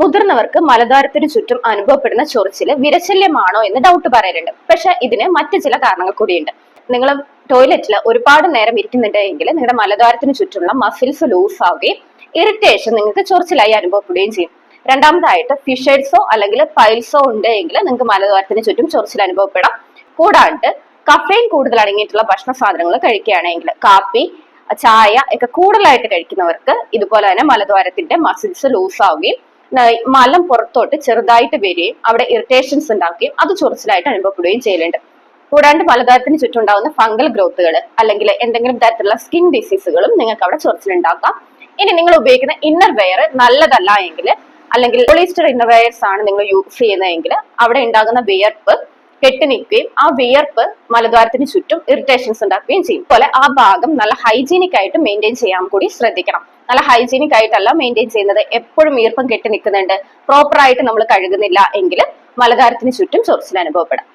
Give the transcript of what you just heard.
മുതിർന്നവർക്ക് മലദ്വാരത്തിന് ചുറ്റും അനുഭവപ്പെടുന്ന ചൊറിച്ചിൽ വിരശല്യമാണോ എന്ന് ഡൗട്ട് പറയലുണ്ട്. പക്ഷെ ഇതിന് മറ്റു ചില കാരണങ്ങൾ കൂടിയുണ്ട്. നിങ്ങൾ ടോയ്ലറ്റിൽ ഒരുപാട് നേരം ഇരിക്കുന്നുണ്ടെങ്കിൽ നിങ്ങളുടെ മലദ്വാരത്തിന് ചുറ്റുമുള്ള മസിൽസ് ലൂസ് ആവുകയും ഇറിറ്റേഷൻ നിങ്ങൾക്ക് ചൊറിച്ചിലായി അനുഭവപ്പെടുകയും ചെയ്യും. രണ്ടാമതായിട്ട് ഫിഷേഴ്സോ അല്ലെങ്കിൽ പൈൽസോ ഉണ്ടെങ്കിൽ നിങ്ങൾക്ക് മലദ്വാരത്തിന് ചുറ്റും ചൊറിച്ചിൽ അനുഭവപ്പെടാം. കൂടാണ്ട് കഫൈൻ കൂടുതൽ അടങ്ങിയിട്ടുള്ള ഭക്ഷണ സാധനങ്ങൾ കഴിക്കുകയാണെങ്കിൽ കാപ്പി ചായ ഒക്കെ കൂടുതലായിട്ട് കഴിക്കുന്നവർക്ക് ഇതുപോലെ തന്നെ മലദ്വാരത്തിന്റെ മസിൽസ് ലൂസ് ആവുകയും മലം പുറത്തോട്ട് ചെറുതായിട്ട് വരികയും അവിടെ ഇറിറ്റേഷൻസ് ഉണ്ടാക്കുകയും അത് ചൊറിച്ചിലായിട്ട് അനുഭവപ്പെടുകയും ചെയ്യലുണ്ട്. കൂടാണ്ട് മലദ്വാരത്തിന് ചുറ്റുണ്ടാകുന്ന ഫംഗൽ ഗ്രോത്തുകൾ അല്ലെങ്കിൽ എന്തെങ്കിലും തരത്തിലുള്ള സ്കിൻ ഡിസീസുകളും നിങ്ങൾക്ക് അവിടെ ചൊറിച്ചിലുണ്ടാക്കാം. ഇനി നിങ്ങൾ ഉപയോഗിക്കുന്ന ഇന്നർ വെയർ നല്ലതല്ല എങ്കിൽ അല്ലെങ്കിൽ പോളിസ്റ്റർ ഇന്നർ വെയർസ് ആണ് നിങ്ങൾ യൂസ് ചെയ്യുന്നതെങ്കിൽ അവിടെ ഉണ്ടാകുന്ന വിയർപ്പ് കെട്ടി നിൽക്കുകയും ആ വിയർപ്പ് മലദ്വാരത്തിന് ചുറ്റും ഇറിറ്റേഷൻസ് ഉണ്ടാക്കുകയും ചെയ്യും. അതുപോലെ ആ ഭാഗം നല്ല ഹൈജീനിക് ആയിട്ട് മെയിന്റെയിൻ ചെയ്യാൻ കൂടി ശ്രദ്ധിക്കണം. നല്ല ഹൈജീനിക് ആയിട്ടല്ല മെയിന്റെയിൻ ചെയ്യുന്നത്. എപ്പോഴും ഈർപ്പം കെട്ടി നിൽക്കുന്നുണ്ട്. പ്രോപ്പറായിട്ട് നമ്മൾ കഴുകുന്നില്ല എങ്കിൽ മലദ്വാരത്തിന് ചുറ്റും ചൊറിച്ചിൽ അനുഭവപ്പെടാം.